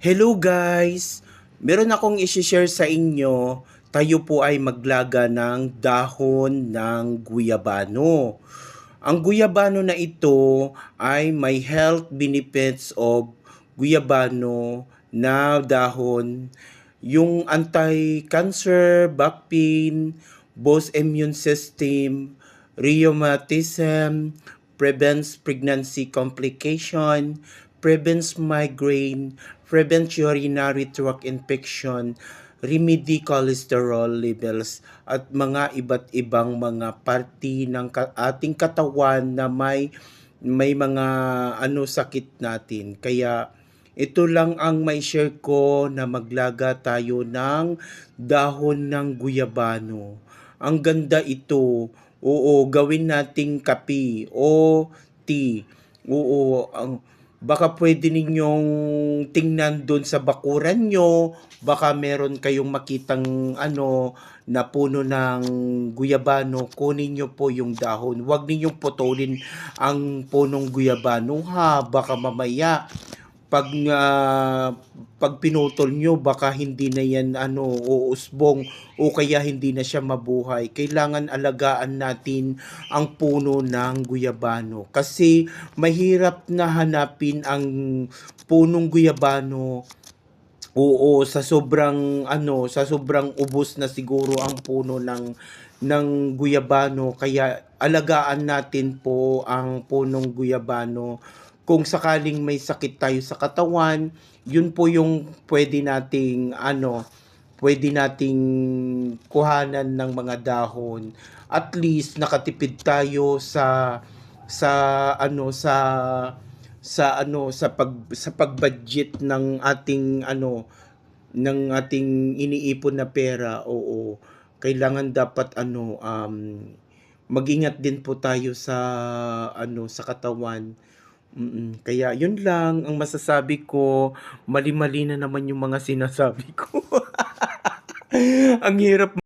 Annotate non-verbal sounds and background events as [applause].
Hello guys! Meron akong isi-share sa inyo. Tayo po ay maglaga ng dahon ng guyabano. Ang guyabano na ito ay may health benefits of guyabano na dahon. Yung anti-cancer, back pain, boost immune system, rheumatism, prevents pregnancy complication, prevents migraine, prevents urinary tract infection, remedy cholesterol levels, at mga iba't ibang mga party ng ating katawan na may may mga ano sakit natin. Kaya ito lang ang may share ko na maglaga tayo ng dahon ng guyabano. Ang ganda ito. Oo, gawin nating kape o tea. Oo, ang baka pwede ninyong tingnan doon sa bakuran nyo. Baka meron kayong makitang ano na puno ng guyabano. Kunin nyo po yung dahon. Huwag ninyong putulin ang punong guyabano ha. Baka mamaya pag ah, pag pinutol nyo baka hindi na yan ano uusbong o kaya hindi na siya mabuhay. Kailangan alagaan natin ang puno ng guyabano. Kasi mahirap na hanapin ang punong guyabano. Oo, sa sobrang ano, sa sobrang ubos na siguro ang puno ng ng guyabano. Kaya alagaan natin po ang punong guyabano. Kung sakaling may sakit tayo sa katawan, yun po yung pwede nating ano, pwede nating kuhanan ng mga dahon. At least nakatipid tayo sa sa ano sa sa ano sa pag sa pag-budget ng ating ano ng ating iniipon na pera. Oo. Kailangan dapat ano um mag-ingat din po tayo sa ano sa katawan. Mm, kaya yun lang ang masasabi ko. Mali-mali na naman yung mga sinasabi ko. [laughs] ang hirap